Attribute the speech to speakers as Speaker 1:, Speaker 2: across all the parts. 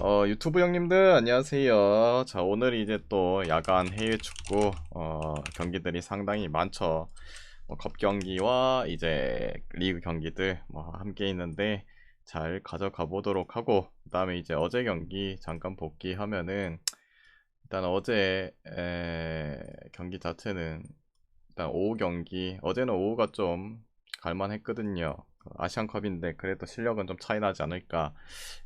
Speaker 1: 어, 유튜브 형님들 안녕하세요. 자, 오늘 이제 또 야간 해외 축구 어, 경기들이 상당히 많죠. 뭐, 컵 경기와 이제 리그 경기들 뭐 함께 있는데 잘 가져가 보도록 하고 그 다음에 이제 어제 경기 잠깐 복귀하면은 일단 어제 에, 경기 자체는 일단 오후 경기 어제는 오후가 좀 갈만했거든요. 그 아시안컵인데 그래도 실력은 좀 차이 나지 않을까.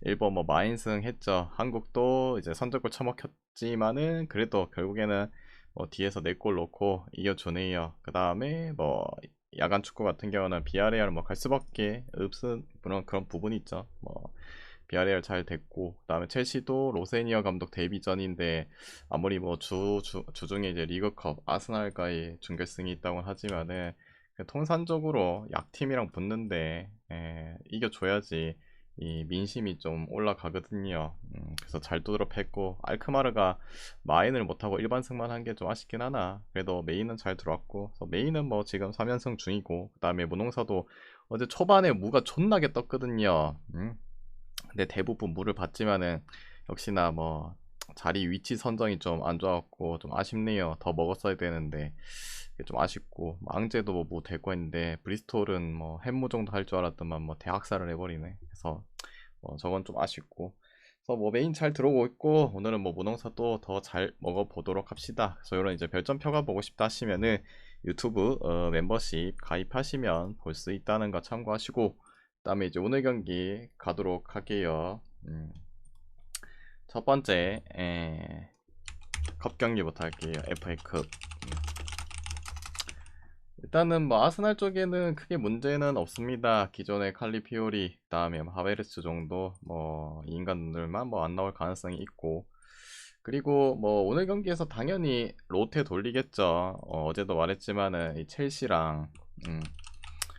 Speaker 1: 일본 뭐 마인승 했죠. 한국도 이제 선제골 처먹혔지만은 그래도 결국에는 뭐 뒤에서 4골 넣고 이겨주네요. 그 다음에 뭐 야간 축구 같은 경우는 비아레알 뭐갈 수밖에 없은 그런 그런 부분이 있죠. 뭐 비아레알 잘 됐고 그다음에 첼시도 로세니어 감독 데뷔전인데 아무리 뭐 주 주, 주중에 이제 리그컵 아스날과의 준결승이 있다고 하지만은 그 통산적으로 약팀이랑 붙는데 에, 이겨줘야지 이 민심이 좀 올라가거든요. 음, 그래서 잘 두드럽 했고 알크마르가 마인을 못하고 일반승만 한 게 좀 아쉽긴 하나 그래도 메인은 잘 들어왔고 메인은 뭐 지금 3연승 중이고 그 다음에 무농사도 어제 초반에 무가 존나게 떴거든요. 음? 근데 대부분 무를 봤지만은 역시나 뭐 자리 위치 선정이 좀 안 좋았고 좀 아쉽네요. 더 먹었어야 되는데 좀 아쉽고 망제도 뭐 되고 했는데 브리스톨은 뭐 햄무 정도 할 줄 알았더만 뭐 대학살을 해버리네. 그래서 뭐 저건 좀 아쉽고 그래서 뭐 메인 잘 들어오고 있고 오늘은 뭐 무농사도 더잘 먹어보도록 합시다. 그래서 이런 이제 별점표가 보고 싶다 하시면은 유튜브 어, 멤버십 가입하시면 볼 수 있다는 거 참고하시고 그 다음에 이제 오늘 경기 가도록 할게요. 음. 첫 번째 에, 컵 경기부터 할게요. FA컵. 일단은 뭐 아스날 쪽에는 크게 문제는 없습니다. 기존의 칼리피오리, 그다음에 뭐 하베르츠 정도 뭐이 인간들만 뭐 안 나올 가능성이 있고 그리고 뭐 오늘 경기에서 당연히 로테 돌리겠죠. 어, 제도 말했지만은 이 첼시랑 음,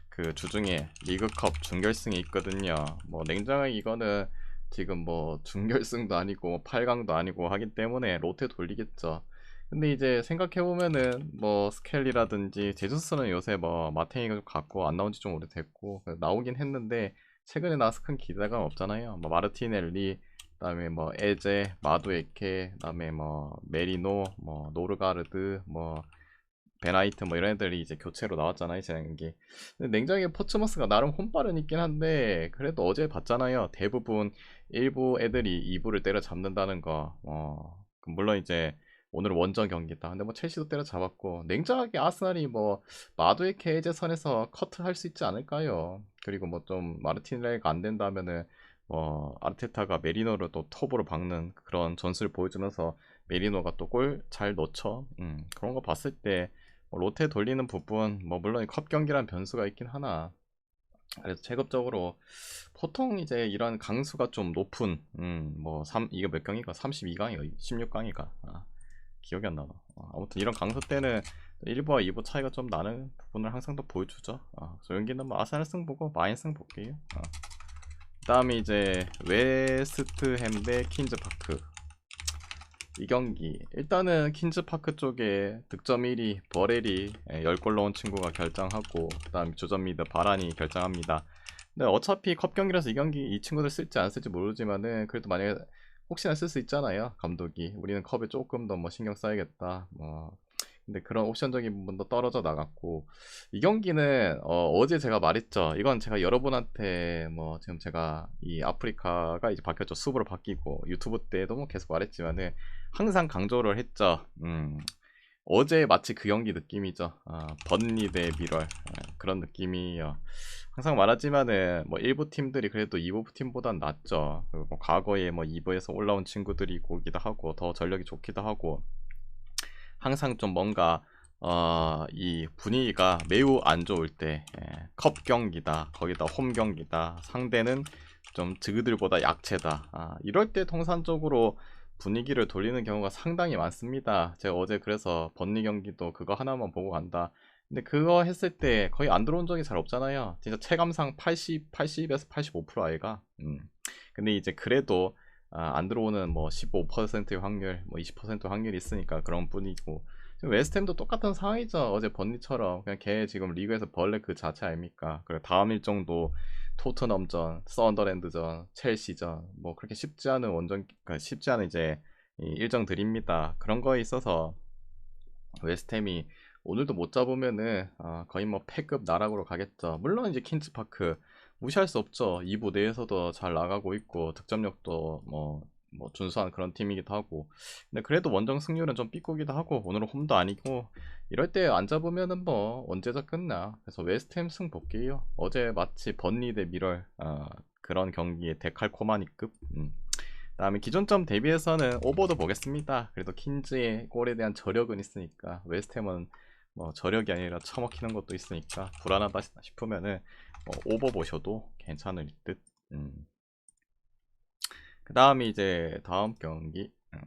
Speaker 1: 그 주중에 리그컵 준결승이 있거든요. 뭐 냉정하게 이거는 지금 뭐 준결승도 아니고 8강도 아니고 하기 때문에 로테 돌리겠죠. 근데 이제 생각해보면은 뭐 스켈리라든지 제주스는 요새 뭐 마테이가 좀 갖고 안 나온 지 좀 오래됐고 나오긴 했는데 최근에 나와서 큰 기대감 없잖아요. 뭐 마르티넬리 그다음에 뭐 에제, 마두에케, 그다음에 뭐 메리노, 뭐 노르가르드, 뭐 베나이트 뭐 이런 애들이 이제 교체로 나왔잖아요 재능기. 근데 냉정하게 포츠머스가 나름 혼발은 있긴 한데 그래도 어제 봤잖아요. 대부분 일부 애들이 2부를 때려 잡는다는 거. 어, 물론 이제 오늘 원정 경기다 근데 뭐 첼시도 때려 잡았고 냉정하게 아스날이 뭐 마두의 케이제선에서 커트 할 수 있지 않을까요? 그리고 뭐 좀 마르티넬레가 안 된다면은 뭐 아르테타가 메리노를 또 톱으로 박는 그런 전술을 보여주면서 메리노가 또 골 잘 넣죠. 음, 그런 거 봤을 때 뭐 로테 돌리는 부분 뭐 물론 컵 경기란 변수가 있긴 하나. 그래서 체급적으로 보통 이제 이런 강수가 좀 높은 음 뭐 3 이거 몇 강이가? 32강이가 16강이가? 아, 기억이 안 나나. 어, 아무튼 이런 강수 때는 1부와 2부 차이가 좀 나는 부분을 항상 더 보여주죠. 아, 그래서 여기는 뭐 아스날 승 보고 마인 승 볼게요. 아. 그 다음에 이제 웨스트햄 대 퀸즈파크. 이 경기. 일단은 퀸즈파크 쪽에 득점 1위 버렐이 10골 넣은 친구가 결정하고 그 다음 조전 미드 바란이 결정합니다. 근데 어차피 컵 경기라서 이 경기 이 친구들 쓸지 안 쓸지 모르지만은 그래도 만약에 혹시나 쓸 수 있잖아요 감독이. 우리는 컵에 조금 더 뭐 신경 써야겠다 뭐. 근데 그런 옵션적인 부분도 떨어져 나갔고. 이 경기는 어, 제 제가 말했죠. 이건 제가 여러분한테 뭐 지금 제가 이 아프리카가 이제 바뀌었죠. 수브로 바뀌고 유튜브 때도 뭐 계속 말했지만은 항상 강조를 했죠. 음, 어제 마치 그 경기 느낌이죠. 아, 번리 대 미럴 아, 그런 느낌이요. 항상 말하지만은 뭐 일부 팀들이 그래도 2부 팀보단 낫죠. 그리고 뭐 과거에 뭐 2부에서 올라온 친구들이 고기도 하고 더 전력이 좋기도 하고 항상 좀 뭔가 어, 이 분위기가 매우 안 좋을 때, 예, 컵 경기다, 거기다 홈 경기다, 상대는 좀 저그들보다 약체다. 아, 이럴 때 통산적으로 분위기를 돌리는 경우가 상당히 많습니다. 제가 어제 그래서 번리 경기도 그거 하나만 보고 간다. 근데 그거 했을 때 거의 안 들어온 적이 잘 없잖아요. 진짜 체감상 80, 80에서 85% 아이가. 음. 근데 이제 그래도 아, 안 들어오는 뭐 15%의 확률, 뭐 20% 확률이 있으니까 그런 뿐이고 웨스템도 똑같은 상황이죠. 어제 번니처럼 그냥 걔 지금 리그에서 벌레 그 자체 아닙니까? 그래 다음 일정도 토트넘전, 썬더랜드전, 첼시전 뭐 그렇게 쉽지 않은 원정 그러니까 쉽지 않은 이제 일정들입니다. 그런 거에 있어서 웨스템이 오늘도 못 잡으면은 어, 거의 뭐 패급 나락으로 가겠죠. 물론 이제 킨츠파크 무시할 수 없죠. 2부 내에서도 잘 나가고 있고 득점력도 뭐, 뭐 준수한 그런 팀이기도 하고 근데 그래도 원정 승률은 좀 삐꾸기도 하고 오늘은 홈도 아니고 이럴 때 안 잡으면은 뭐 언제적 끝나 그래서 웨스트햄 승 볼게요 어제 마치 번리 대 미럴 어, 그런 경기에 데칼코마니급 음. 다음에 기존점 대비해서는 오버도 보겠습니다 그래도 킨즈의 골에 대한 저력은 있으니까 웨스트햄은 뭐 저력이 아니라 처먹히는 것도 있으니까 불안하다 싶으면은 뭐 오버 보셔도 괜찮을 듯. 음. 그 다음에 이제 다음 경기. 음.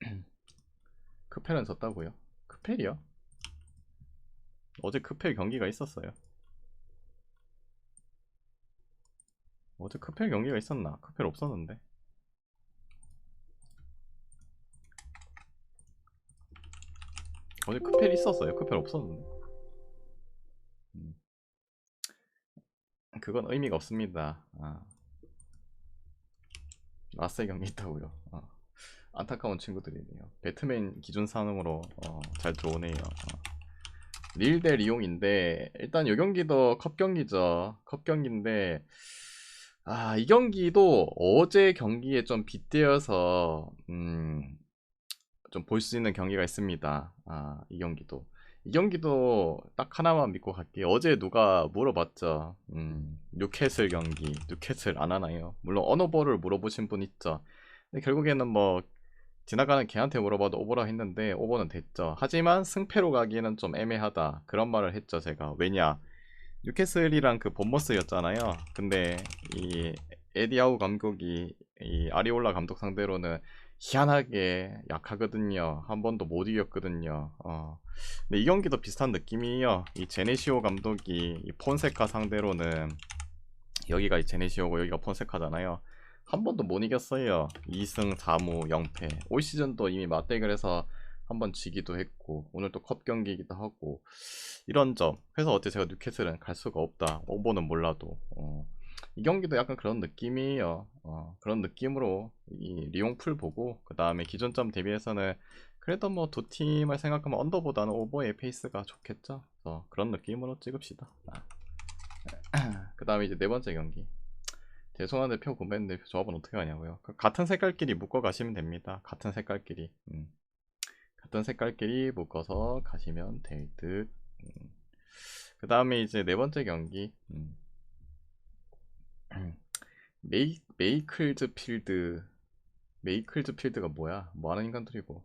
Speaker 1: 크펠은 졌다고요? 크펠이요? 어제 크펠 경기가 있었어요. 어제 크펠 경기가 있었나? 크펠 없었는데. 어제 크펠 있었어요. 크펠 없었는데. 음. 그건 의미가 없습니다. 아. 라스의 경기 있다고요. 어. 안타까운 친구들이네요. 배트맨 기준 산업으로 어, 잘 들어오네요. 어. 릴 대 리용인데 일단 이 경기도 컵 경기죠. 컵 경기인데 아 이 경기도 어제 경기에 좀 빗대어서 음, 좀 볼 수 있는 경기가 있습니다. 아, 이 경기도. 이 경기도 딱 하나만 믿고 갈게요. 어제 누가 물어봤죠. 음, 뉴캐슬 경기. 뉴캐슬 안 하나요? 물론 언어버를 물어보신 분 있죠. 근데 결국에는 뭐 지나가는 걔한테 물어봐도 오버라 했는데 오버는 됐죠. 하지만 승패로 가기에는 좀 애매하다. 그런 말을 했죠, 제가. 왜냐? 뉴캐슬이랑 그 본머스였잖아요. 근데 이 에디아우 감독이 이 아리올라 감독 상대로는 희한하게 약하거든요. 한 번도 못 이겼거든요. 어. 근데 이 경기도 비슷한 느낌이에요. 이 제네시오 감독이 이 폰세카 상대로는 여기가 이 제네시오고 여기가 폰세카잖아요. 한 번도 못 이겼어요. 2승 4무 0패. 올 시즌도 이미 맞대결해서 한 번 지기도 했고 오늘 또 컵 경기이기도 하고 이런 점. 그래서 어째 제가 뉴캐슬은 갈 수가 없다. 오버는 몰라도. 어. 이 경기도 약간 그런 느낌이에요. 어, 그런 느낌으로 이 리용풀 보고 그 다음에 기존점 대비해서는 그래도 뭐 두 팀을 생각하면 언더보다는 오버의 페이스가 좋겠죠. 그래서 그런 느낌으로 찍읍시다. 아. 그 다음에 이제 네 번째 경기. 죄송한데 표 구매했는데 조합은 어떻게 하냐고요. 그 같은 색깔끼리 묶어 가시면 됩니다. 같은 색깔끼리. 음. 같은 색깔끼리 묶어서 가시면 될 듯. 음. 그 다음에 이제 네 번째 경기. 음. 메이, 메이클즈 필드 메이클즈 필드가 뭐야? 뭐하는 인간들이고.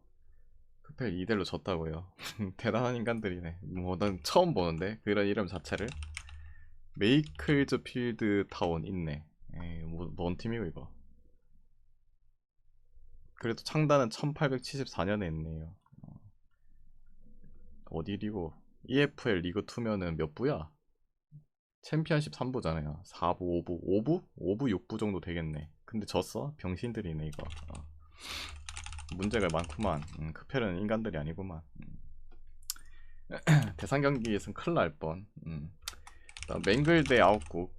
Speaker 1: 크펠 2대로 졌다고요. 대단한 인간들이네. 뭐 난 처음 보는데 그런 이름 자체를. 메이클즈 필드 타운 있네. 에이 뭐, 뭔 팀이고 이거. 그래도 창단은 1874년에 했네요. 어. 어디 리고? EFL 리그 2면은 몇 부야? 챔피언십 3부잖아요 4부 5부 5부? 5부 6부 정도 되겠네 근데 졌어? 병신들이네 이거 어. 문제가 많구만 음, 크펠은 인간들이 아니구만 음. 대상 경기에선 큰일 날뻔 음. 맹글 대 아웃국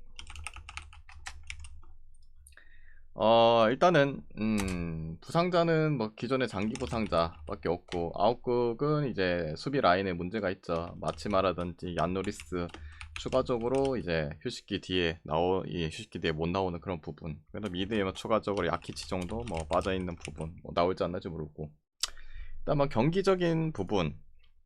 Speaker 1: 어 일단은 음, 부상자는 뭐 기존의 장기 부상자 밖에 없고 아웃국은 이제 수비 라인에 문제가 있죠. 마치마라든지 얀노리스 추가적으로 이제 휴식기 뒤에 나오 이 휴식기 뒤에 못 나오는 그런 부분. 그래서 미드에만 추가적으로 야키치 정도 뭐 빠져 있는 부분 뭐 나올지 안 나올지 모르고. 일단 뭐 경기적인 부분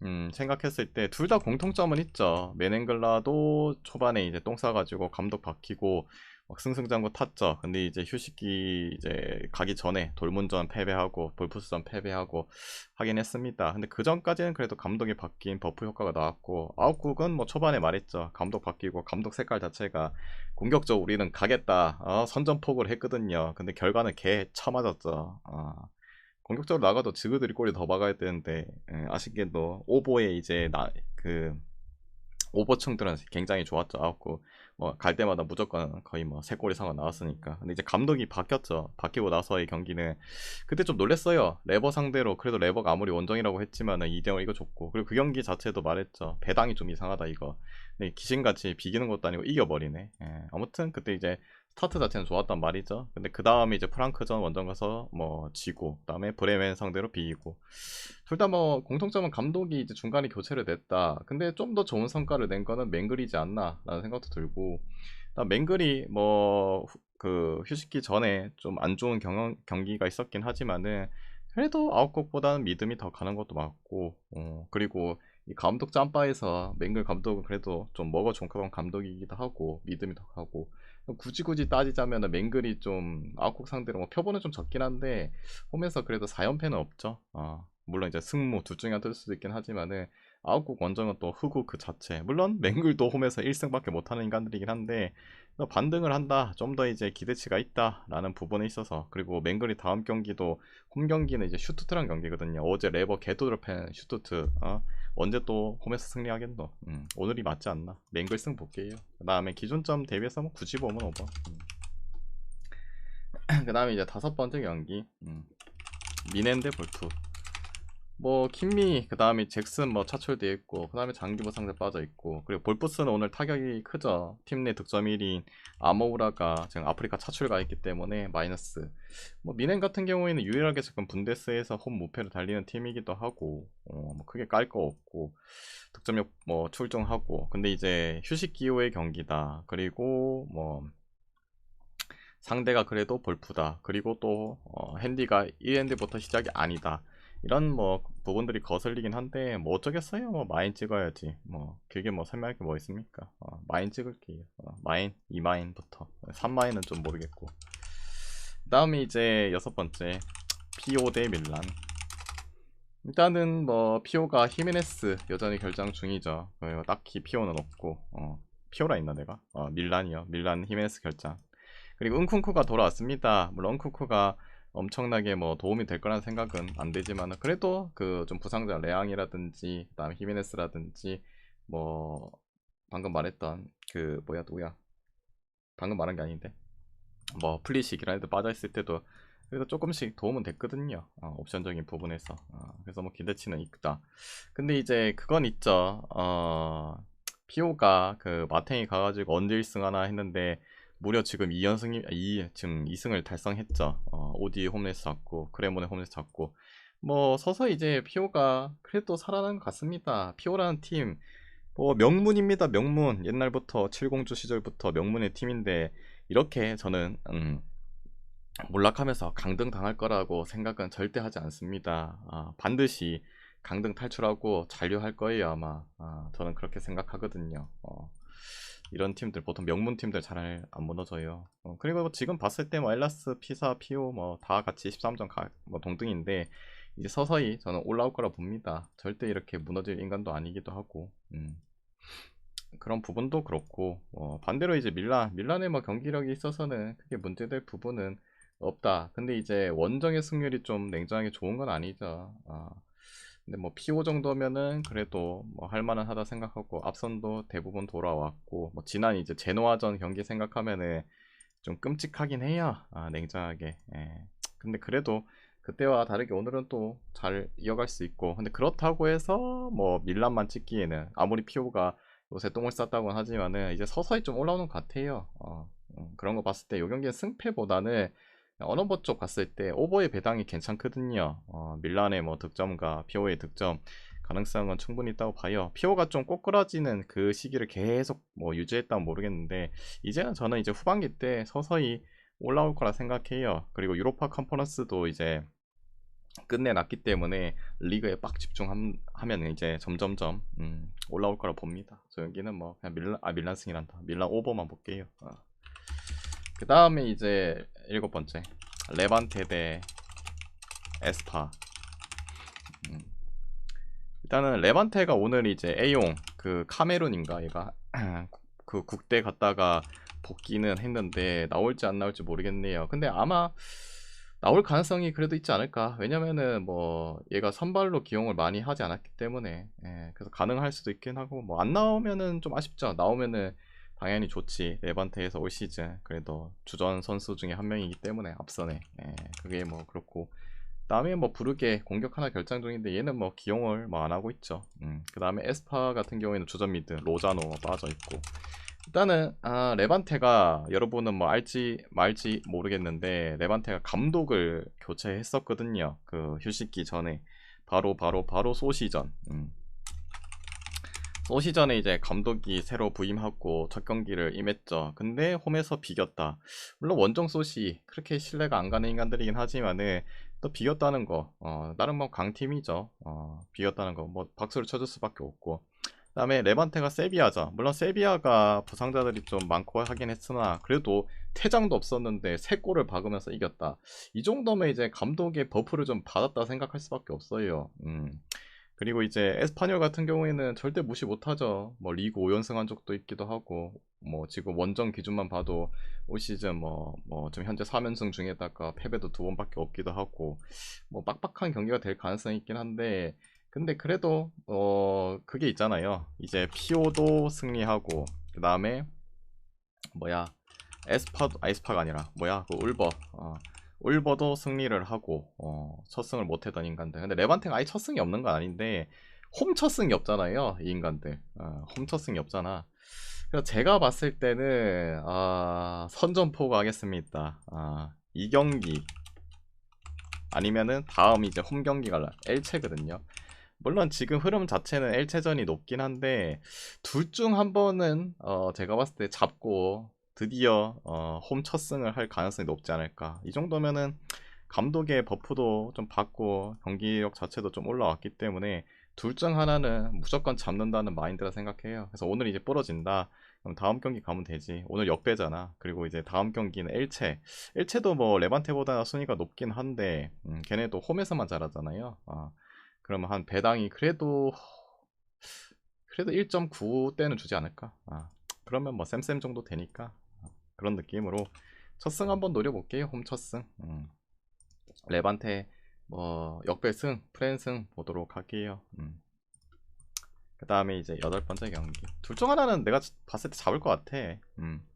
Speaker 1: 음, 생각했을 때 둘 다 공통점은 있죠. 메넨글라도 초반에 이제 똥 싸가지고 감독 바뀌고 막 승승장구 탔죠. 근데 이제 휴식기 이제 가기 전에 돌문전 패배하고 볼푸스전 패배하고 하긴 했습니다. 근데 그 전까지는 그래도 감독이 바뀐 버프 효과가 나왔고 아웃국은 뭐 초반에 말했죠. 감독 바뀌고 감독 색깔 자체가 공격적으로 우리는 가겠다. 어, 선전폭을 했거든요. 근데 결과는 개 처맞았죠. 어. 공격적으로 나가도 지그들이 골이 더 막아야 되는데 예, 아쉽게도 오보에 이제 나 그 오버층들은 굉장히 좋았죠. 아웃국 뭐 갈 때마다 무조건 거의 뭐 세 골 이상은 나왔으니까. 근데 이제 감독이 바뀌었죠. 바뀌고 나서의 경기는 그때 좀 놀랬어요. 레버 상대로 그래도 레버가 아무리 원정이라고 했지만은 2대0 이거 줬고 그리고 그 경기 자체도 말했죠. 배당이 좀 이상하다 이거. 근데 귀신같이 비기는 것도 아니고 이겨버리네. 예, 아무튼 그때 이제 스타트 자체는 좋았단 말이죠. 근데 그 다음에 이제 프랑크전 원정 가서 뭐 지고, 그 다음에 브레멘 상대로 비기고. 둘 다 뭐 공통점은 감독이 이제 중간에 교체를 냈다. 근데 좀 더 좋은 성과를 낸 거는 맹글이지 않나라는 생각도 들고. 맹글이 뭐 그 휴식기 전에 좀 안 좋은 경, 경기가 있었긴 하지만은 그래도 아웃곡보다는 믿음이 더 가는 것도 맞고, 어, 그리고 이 감독 짬바에서 맹글 감독은 그래도 좀 먹어 좋은 감독이기도 하고 믿음이 더 가고 굳이 굳이 따지자면 맹글이 좀 아웃곡 상대로 뭐 표본은 좀 적긴 한데 홈에서 그래도 4연패는 없죠. 어, 물론 이제 승무 둘 중에 하나 뜰 수도 있긴 하지만은 아웃곡 원정은 또 흑우 그 자체. 물론 맹글도 홈에서 1승밖에 못하는 인간들이긴 한데 또 반등을 한다. 좀 더 이제 기대치가 있다 라는 부분에 있어서 그리고 맹글이 다음 경기도 홈 경기는 이제 슈투트랑 경기거든요. 어제 레버 개도드팬 슈투트 어? 언제 또 홈에서 승리하겠노? 음, 오늘이 맞지 않나? 맹글 승 볼게요. 그 다음에 기준점 대비해서 뭐 굳이 보면 오버. 음. 그 다음에 이제 다섯 번째 경기 음. 미넨데 볼투. 뭐 킴미 그 다음에 잭슨 뭐 차출돼 있고 그 다음에 장기부 상대 빠져 있고 그리고 볼프스는 오늘 타격이 크죠. 팀 내 득점 1인 아모우라가 지금 아프리카 차출가 있기 때문에 마이너스. 뭐 미넨 같은 경우에는 유일하게 지금 분데스에서 홈 무패를 달리는 팀이기도 하고 어, 뭐 크게 깔 거 없고 득점력 뭐 출중하고. 근데 이제 휴식 기호의 경기다. 그리고 뭐 상대가 그래도 볼프다. 그리고 또 어, 핸디가 1핸드부터 시작이 아니다 이런 뭐 부분들이 거슬리긴 한데 뭐 어쩌겠어요? 뭐 마인 찍어야지. 뭐 길게 뭐 설명할 게 뭐 있습니까? 어, 마인 찍을게요. 어, 마인 2마인부터. 3마인은 좀 모르겠고. 그 다음에 이제 여섯 번째. 피오 대 밀란. 일단은 뭐 피오가 히메네스 여전히 결장 중이죠. 어, 딱히 피오는 없고 어, 피오라 있나 내가? 어, 밀란이요. 밀란 히메네스 결장. 그리고 은쿵쿠가 돌아왔습니다. 물론 은쿵쿠가 엄청나게 뭐 도움이 될 거라는 생각은 안 되지만 그래도 그 좀 부상자 레앙이라든지 그다음 히메네스라든지 뭐 방금 말했던 그 뭐야 누구야? 방금 말한 게 아닌데. 뭐 플리시 기라이드 빠져 있을 때도 그래도 조금씩 도움은 됐거든요. 어, 옵션적인 부분에서. 어, 그래서 뭐 기대치는 있다. 근데 이제 그건 있죠. 어 피오가 그 마탱이 가가지고 언제 1승 하나 했는데 무려 지금 2연승이 2 지금 2승을 달성했죠. 어, 오디 홈레스 잡고 크레몬의 홈레스 잡고 뭐 서서히 이제 피오가 그래도 살아난 것 같습니다. 피오라는 팀 뭐 명문입니다. 명문 옛날부터 칠공주 시절부터 명문의 팀인데 이렇게 저는 음, 몰락하면서 강등 당할 거라고 생각은 절대 하지 않습니다. 아, 반드시 강등 탈출하고 잔류할 거예요 아마. 아, 저는 그렇게 생각하거든요. 어. 이런 팀들 보통 명문 팀들 잘 안 무너져요. 어, 그리고 지금 봤을 때 뭐 엘라스, 피사, 피오 뭐 다 같이 13점 가, 뭐 동등인데 이제 서서히 저는 올라올 거라 봅니다. 절대 이렇게 무너질 인간도 아니기도 하고 음. 그런 부분도 그렇고 어, 반대로 이제 밀란 밀란의 뭐 경기력이 있어서는 크게 문제될 부분은 없다. 근데 이제 원정의 승률이 좀 냉정하게 좋은 건 아니죠. 어. 근데 뭐 PO 정도면은 그래도 뭐 할만은 하다 생각하고 앞선도 대부분 돌아왔고 뭐 지난 이제 제노아전 경기 생각하면은 좀 끔찍하긴 해요. 아, 냉정하게. 예. 근데 그래도 그때와 다르게 오늘은 또 잘 이어갈 수 있고 근데 그렇다고 해서 뭐 밀란만 찍기에는 아무리 피오가 요새 똥을 쌌다고는 하지만은 이제 서서히 좀 올라오는 것 같아요. 어, 음, 그런 거 봤을 때 요 경기는 승패보다는 언어버 쪽 봤을 때 오버의 배당이 괜찮거든요. 어, 밀란의 뭐 득점과 피오의 득점 가능성은 충분히 있다고 봐요. 피오가 좀 꼬꾸라지는 그 시기를 계속 뭐 유지했다면 모르겠는데 이제는 저는 이제 후반기 때 서서히 올라올 거라 생각해요. 그리고 유로파 컨퍼런스도 이제 끝내놨기 때문에 리그에 빡 집중하면 이제 점점점 음, 올라올 거라 봅니다. 저 여기는 뭐 그냥 밀란 아 밀란 승이란다. 밀란 오버만 볼게요. 어. 그 다음에 이제 일곱 번째. 레반테 대 에스파. 음. 일단은 레반테가 오늘 이제 A용 그 카메룬인가 얘가? 그 국대 갔다가 복귀는 했는데 나올지 안 나올지 모르겠네요. 근데 아마 나올 가능성이 그래도 있지 않을까? 왜냐면은 뭐 얘가 선발로 기용을 많이 하지 않았기 때문에. 예, 그래서 가능할 수도 있긴 하고 뭐 안 나오면은 좀 아쉽죠. 나오면은 당연히 좋지. 레반테에서 올 시즌 그래도 주전 선수 중에 한 명이기 때문에 앞선에 예, 그게 뭐 그렇고 다음에 뭐 부르게 공격 하나 결정 중인데 얘는 뭐 기용을 뭐 안 하고 있죠. 음, 그 다음에 에스파 같은 경우에는 주전 미드 로자노 빠져 있고 일단은 아, 레반테가 여러분은 뭐 알지 말지 모르겠는데 레반테가 감독을 교체했었거든요. 그 휴식기 전에 바로 바로 바로 소시전. 음. 소시 전에 이제 감독이 새로 부임하고 첫 경기를 임했죠. 근데 홈에서 비겼다. 물론 원정 소시 그렇게 신뢰가 안 가는 인간들이긴 하지만은 또 비겼다는 거, 어, 나름 뭐 강팀이죠. 어, 비겼다는 거, 뭐 박수를 쳐줄 수밖에 없고. 그다음에 레반테가 세비야죠. 물론 세비야가 부상자들이 좀 많고 하긴 했으나 그래도 퇴장도 없었는데 세 골을 박으면서 이겼다. 이 정도면 이제 감독의 버프를 좀 받았다 생각할 수밖에 없어요. 음. 그리고 이제 에스파뇰 같은 경우에는 절대 무시 못하죠. 뭐 리그 5연승 한 적도 있기도 하고 뭐 지금 원정 기준만 봐도 올 시즌 뭐 뭐 지금 현재 3연승 중에다가 패배도 두 번밖에 없기도 하고 뭐 빡빡한 경기가 될 가능성이 있긴 한데 근데 그래도 어 그게 있잖아요. 이제 피오도 승리하고 그 다음에 뭐야 에스파도 아 에스파가 아니라 뭐야 그 울버 어, 울버도 승리를 하고 어, 첫 승을 못했던 인간들. 근데 레반테가 아예 첫 승이 없는 건 아닌데 홈 첫 승이 없잖아요. 이 인간들. 어, 홈첫 승이 없잖아. 그래서 제가 봤을 때는 아, 선전포고 하겠습니다. 아, 이 경기 아니면은 다음 이제 홈 경기가 엘체거든요. 물론 지금 흐름 자체는 엘체전이 높긴 한데 둘 중 한 번은 어, 제가 봤을 때 잡고 드디어 어, 홈 첫 승을 할 가능성이 높지 않을까. 이 정도면은 감독의 버프도 좀 받고 경기력 자체도 좀 올라왔기 때문에 둘 중 하나는 무조건 잡는다는 마인드라 생각해요. 그래서 오늘 이제 부러진다. 그럼 다음 경기 가면 되지. 오늘 역배잖아. 그리고 이제 다음 경기는 엘체. 엘체도 뭐 레반테보다 순위가 높긴 한데 음, 걔네도 홈에서만 잘하잖아요. 아, 그러면 한 배당이 그래도 그래도 1.9대는 주지 않을까. 아, 그러면 뭐 쌤쌤 정도 되니까 그런 느낌으로 첫승 한번 노려볼게요. 홈 첫승. 음. 레반테 뭐 역배승, 프랜승 보도록 할게요. 음. 그 다음에 이제 여덟 번째 경기. 둘 중 하나는 내가 봤을 때 잡을 것 같아. 음.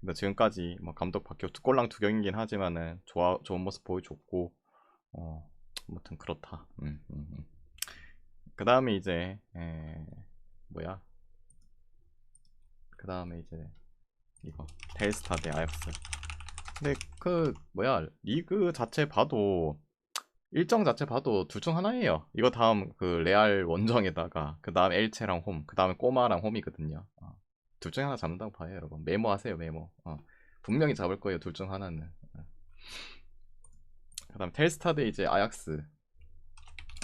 Speaker 1: 근데 지금까지 뭐 감독 바뀌고 두 골랑 두 경기긴 하지만은 좋은 모습 보여줬고 어 아무튼 그렇다. 음, 음, 음. 그 다음에 이제 에, 뭐야? 그 다음에 이제 이거. 텔스타 대 아약스. 근데 그 뭐야 리그 자체 봐도 일정 자체 봐도 둘 중 하나예요. 이거 다음 그 레알 원정에다가 그 다음 엘체랑 홈 그 다음에 꼬마랑 홈이거든요. 어. 둘 중에 하나 잡는다고 봐요 여러분. 메모하세요 메모. 어. 분명히 잡을 거예요 둘 중 하나는. 어. 그 다음 텔스타 대 이제 아약스.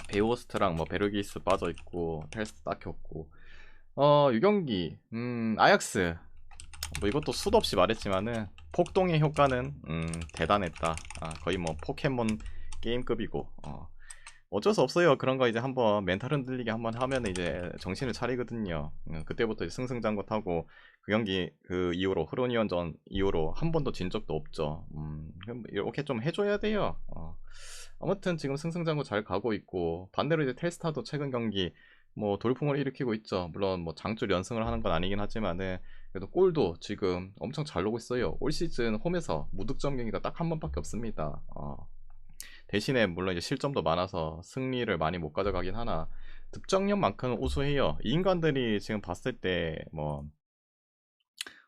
Speaker 1: 베오스트랑 뭐 베르기스 빠져있고 텔스타 딱히 없고. 어 유경기. 음 아약스 뭐 이것도 수도 없이 말했지만은 폭동의 효과는 음, 대단했다. 아, 거의 뭐 포켓몬 게임급이고 어. 어쩔 수 없어요. 그런 거 이제 한번 멘탈 흔들리게 한번 하면 이제 정신을 차리거든요. 음, 그때부터 승승장구 타고 그 경기 그 이후로 흐로니언전 이후로 한 번도 진 적도 없죠. 음, 이렇게 좀 해줘야 돼요. 어. 아무튼 지금 승승장구 잘 가고 있고 반대로 이제 텔스타도 최근 경기 뭐 돌풍을 일으키고 있죠. 물론 뭐 장줄 연승을 하는 건 아니긴 하지만은 그래도 골도 지금 엄청 잘 나오고 있어요. 올 시즌 홈에서 무득점 경기가 딱 한 번밖에 없습니다. 어. 대신에 물론 이제 실점도 많아서 승리를 많이 못 가져가긴 하나 득점력만큼은 우수해요. 이 인간들이 지금 봤을 때 뭐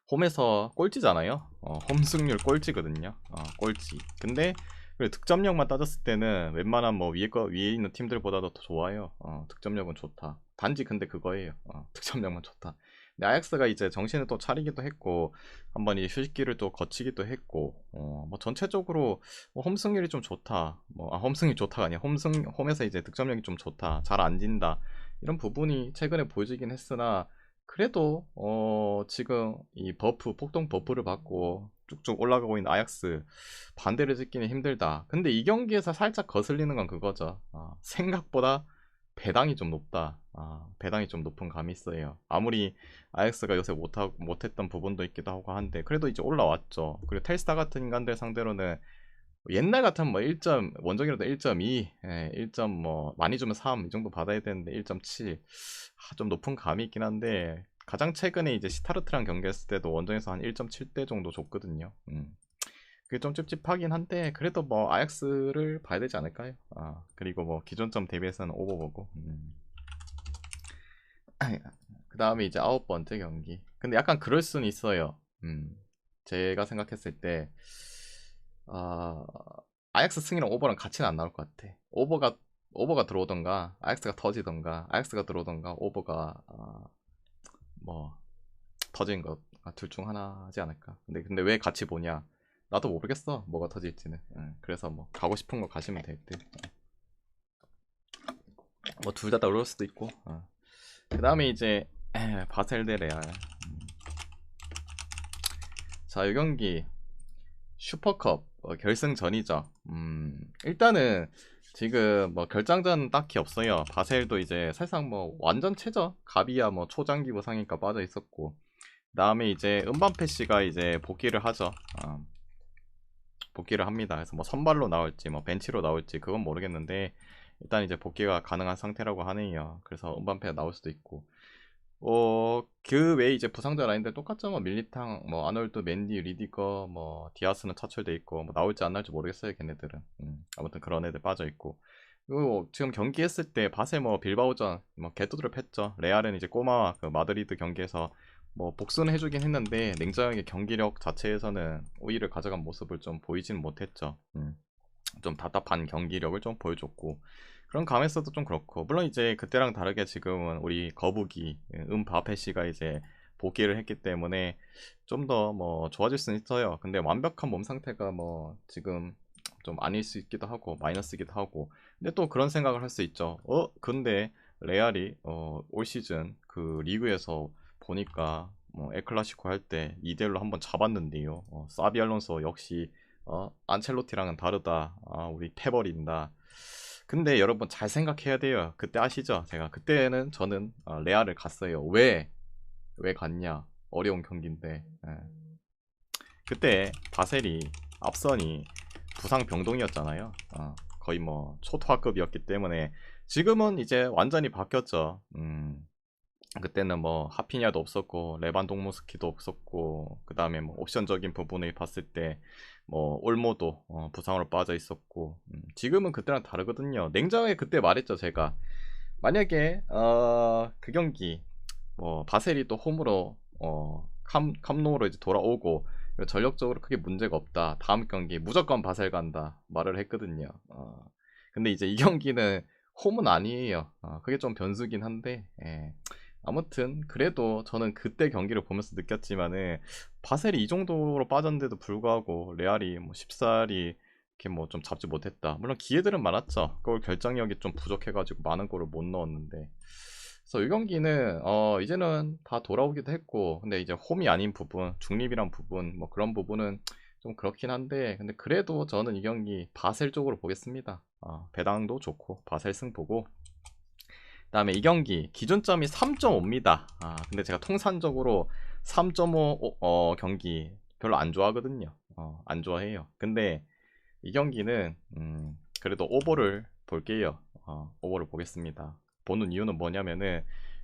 Speaker 1: 홈에서 꼴찌잖아요. 어, 홈 승률 꼴찌거든요. 어, 꼴찌. 근데 득점력만 따졌을 때는 웬만한 뭐 위에 거 위에 있는 팀들보다도 더 좋아요. 어, 득점력은 좋다. 단지 근데 그거예요. 어, 득점력만 좋다. 아약스가 이제 정신을 또 차리기도 했고 한번 이 휴식기를 또 거치기도 했고 어, 뭐 전체적으로 뭐 홈승률이 좀 좋다. 뭐 아, 홈승이 좋다가 아니야. 홈승 홈에서 이제 득점력이 좀 좋다. 잘 안 진다. 이런 부분이 최근에 보여지긴 했으나 그래도 어, 지금 이 버프 폭동 버프를 받고 쭉쭉 올라가고 있는 아약스 반대를 짓기는 힘들다. 근데 이 경기에서 살짝 거슬리는 건 그거죠. 어, 생각보다 배당이 좀 높다. 아, 배당이 좀 높은 감이 있어요. 아무리 아엑스가 요새 못하, 못했던 부분도 있기도 하고 한데 그래도 이제 올라왔죠. 그리고 텔스타 같은 인간들 상대로는 옛날 같으면 뭐 1점 원정이라도 1.2, 예, 1점 뭐 많이 주면 3 이 정도 받아야 되는데 1.7 아, 좀 높은 감이 있긴 한데 가장 최근에 이제 시타르트랑 경기했을 때도 원정에서 한 1.7대 정도 줬거든요. 음. 그게 좀 찝찝하긴 한데 그래도 뭐 아약스를 봐야 되지 않을까요? 아 그리고 뭐 기존점 대비해서는 오버보고. 음. 그 다음에 이제 아홉 번째 경기. 근데 약간 그럴 수는 있어요. 음. 제가 생각했을 때 아, 아약스 승이랑 오버랑 같이는 안 나올 것 같아. 오버가 오버가 들어오던가 아약스가 터지던가 아약스가 들어오던가 오버가 아, 뭐 터진 것 둘 중 하나 하지 않을까. 근데 근데 왜 같이 보냐? 나도 모르겠어. 뭐가 터질지는. 응, 그래서 뭐 가고 싶은 거 가시면 될 듯. 뭐둘 다다 어려울 수도 있고. 어. 그 다음에 이제 바셀 대 레알. 음. 자, 이 경기 슈퍼컵 어, 결승전이죠. 음, 일단은 지금 뭐 결장전 딱히 없어요. 바셀도 이제 사실상 뭐 완전 최저 가비야 뭐 초장기 부상이니까 빠져 있었고 그 다음에 이제 은반페 씨가 이제 복귀를 하죠. 어, 복귀를 합니다. 그래서 뭐 선발로 나올지 뭐 벤치로 나올지 그건 모르겠는데 일단 이제 복귀가 가능한 상태라고 하네요. 그래서 은반페가 나올 수도 있고 어, 그 외에 이제 부상자 라인들 똑같죠. 뭐 밀리탕, 뭐 아놀드, 맨디, 리디거, 뭐 디아스는 차출돼 있고 뭐 나올지 안 나올지 모르겠어요. 걔네들은. 음, 아무튼 그런 애들 빠져 있고. 그리고 지금 경기했을 때 바세 뭐 빌바오전 뭐 개뚜드를 팼죠. 레알은 이제 꼬마와 그 마드리드 경기에서 뭐 복수는 해주긴 했는데 냉정하게 경기력 자체에서는 우위를 가져간 모습을 좀 보이진 못했죠. 음, 좀 답답한 경기력을 좀 보여줬고 그런 감에서도 좀 그렇고 물론 이제 그때랑 다르게 지금은 우리 거북이 음바페 씨가 이제 복귀를 했기 때문에 좀 더 뭐 좋아질 수는 있어요. 근데 완벽한 몸 상태가 뭐 지금 좀 아닐 수 있기도 하고 마이너스기도 하고 근데 또 그런 생각을 할 수 있죠. 어 근데 레알이 어, 올 시즌 그 리그에서 보니까 뭐 에클라시코 할때 2대1로 한번 잡았는데요. 어, 사비 알론소 역시 어, 안첼로티랑은 다르다. 아, 우리 패버린다. 근데 여러분 잘 생각해야 돼요. 그때 아시죠? 제가 그때는 저는 어, 레알을 갔어요. 왜? 왜 갔냐? 어려운 경기인데. 예. 그때 바셀이 앞선이 부상 병동이었잖아요. 어, 거의 뭐 초토화급이었기 때문에 지금은 이제 완전히 바뀌었죠. 음, 그때는 뭐 하피냐도 없었고 레반 동무스키도 없었고 그 다음에 뭐 옵션적인 부분을 봤을 때 뭐 올모도 어, 부상으로 빠져 있었고 음, 지금은 그때랑 다르거든요. 냉정하게 그때 말했죠 제가 만약에 어, 그 경기 뭐 바셀이 또 홈으로 어, 캄, 캄노로 이제 돌아오고 전력적으로 크게 문제가 없다. 다음 경기 무조건 바셀 간다 말을 했거든요. 어, 근데 이제 이 경기는 홈은 아니에요. 어, 그게 좀 변수긴 한데. 예. 아무튼 그래도 저는 그때 경기를 보면서 느꼈지만은 바셀이 이 정도로 빠졌는데도 불구하고 레알이 뭐 14리 이렇게 뭐 좀 잡지 못했다. 물론 기회들은 많았죠. 골 결정력이 좀 부족해가지고 많은 골을 못 넣었는데. 그래서 이 경기는 어 이제는 다 돌아오기도 했고, 근데 이제 홈이 아닌 부분, 중립이란 부분, 뭐 그런 부분은 좀 그렇긴 한데, 근데 그래도 저는 이 경기 바셀 쪽으로 보겠습니다. 어, 배당도 좋고 바셀 승 보고 다음에 이 경기 기준점이 3.5입니다. 아, 근데 제가 통산적으로 3.5 어, 경기 별로 안 좋아하거든요. 어, 안 좋아해요. 근데 이 경기는 음, 그래도 오버를 볼게요. 어, 오버를 보겠습니다. 보는 이유는 뭐냐면은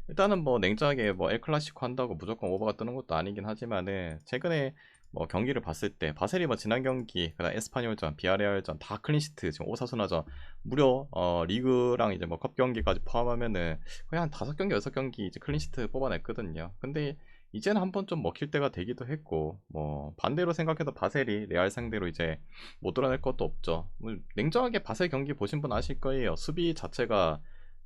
Speaker 1: 일단은 뭐 냉정하게 뭐 엘클라시코 한다고 무조건 오버가 뜨는 것도 아니긴 하지만은 최근에 뭐 경기를 봤을 때 바셀이 뭐 지난 경기 그다음 에스파뇰전, 비아레알전 다 클린시트 지금 오사수나전 무려 어 리그랑 이제 뭐 컵 경기까지 포함하면은 거의 한 다섯 경기 여섯 경기 이제 클린시트 뽑아냈거든요. 근데 이제는 한번 좀 먹힐 때가 되기도 했고 뭐 반대로 생각해도 바셀이 레알 상대로 이제 못 드러낼 것도 없죠. 뭐 냉정하게 바셀 경기 보신 분 아실 거예요. 수비 자체가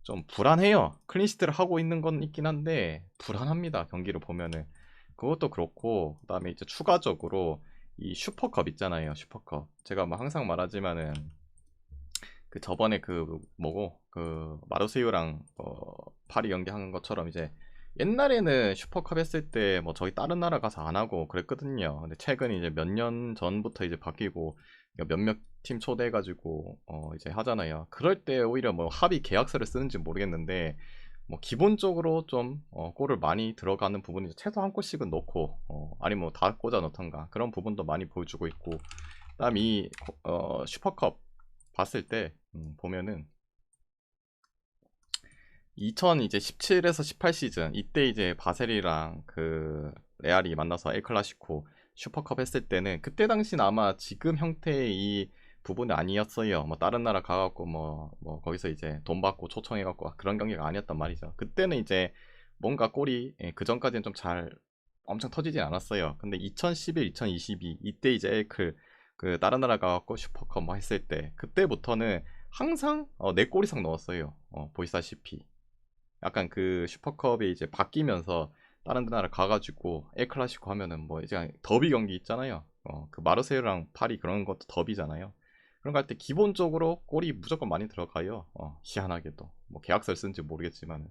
Speaker 1: 좀 불안해요. 클린시트를 하고 있는 건 있긴 한데 불안합니다. 경기를 보면은 그것도 그렇고 그다음에 이제 추가적으로 이 슈퍼컵 있잖아요. 슈퍼컵. 제가 뭐 항상 말하지만은 그 저번에 그 뭐고 그 마르세유랑 어 파리 연기한 것처럼 이제 옛날에는 슈퍼컵 했을 때 뭐 저희 다른 나라 가서 안 하고 그랬거든요. 근데 최근 이제 몇 년 전부터 이제 바뀌고 몇몇 팀 초대해가지고 어 이제 하잖아요. 그럴 때 오히려 뭐 합의 계약서를 쓰는지 모르겠는데 뭐 기본적으로 좀 어, 골을 많이 들어가는 부분이 최소 한 골씩은 넣고 어, 아니면 뭐 다 꽂아 넣던가 그런 부분도 많이 보여주고 있고 그다음 이 어, 슈퍼컵 봤을 때 음, 보면은 2000 이제 17에서 18 시즌 이때 이제 바셀이랑 그 레알이 만나서 엘 클라시코 슈퍼컵 했을 때는 그때 당시는 아마 지금 형태의 이 부분이 아니었어요. 뭐 다른 나라 가갖고 뭐, 뭐 거기서 이제 돈 받고 초청해갖고 그런 경기가 아니었단 말이죠. 그때는 이제 뭔가 골이 예, 그 전까지는 좀 잘 엄청 터지진 않았어요. 근데 2011, 2022 이때 이제 엘클 그 다른 나라 가갖고 슈퍼컵 뭐 했을 때 그때부터는 항상 어, 4골 이상 넣었어요. 어, 보시다시피 약간 그 슈퍼컵이 이제 바뀌면서 다른 나라 가가지고 엘 클라시코 하면은 뭐 이제 더비 경기 있잖아요. 어, 그 마르세유랑 파리 그런 것도 더비잖아요. 그런 거 할 때 기본적으로 골이 무조건 많이 들어가요. 어, 희한하게도 뭐 계약서를 쓴지 모르겠지만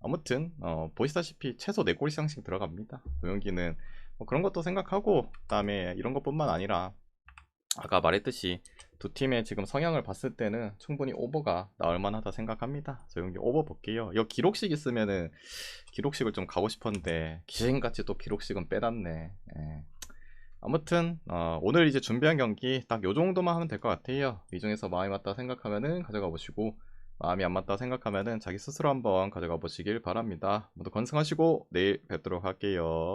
Speaker 1: 아무튼 어, 보시다시피 최소 4골 이상씩 들어갑니다. 조용기는 뭐 그런 것도 생각하고 그 다음에 이런 것뿐만 아니라 아까 말했듯이 두 팀의 지금 성향을 봤을 때는 충분히 오버가 나올 만하다 생각합니다. 조용기 오버 볼게요. 이 기록식 있으면은 기록식을 좀 가고 싶었는데 기생같이 또 기록식은 빼놨네. 예. 아무튼 어, 오늘 이제 준비한 경기 딱 요 정도만 하면 될 것 같아요. 이 중에서 마음이 맞다 생각하면은 가져가 보시고 마음이 안 맞다 생각하면은 자기 스스로 한번 가져가 보시길 바랍니다. 모두 건승하시고 내일 뵙도록 할게요.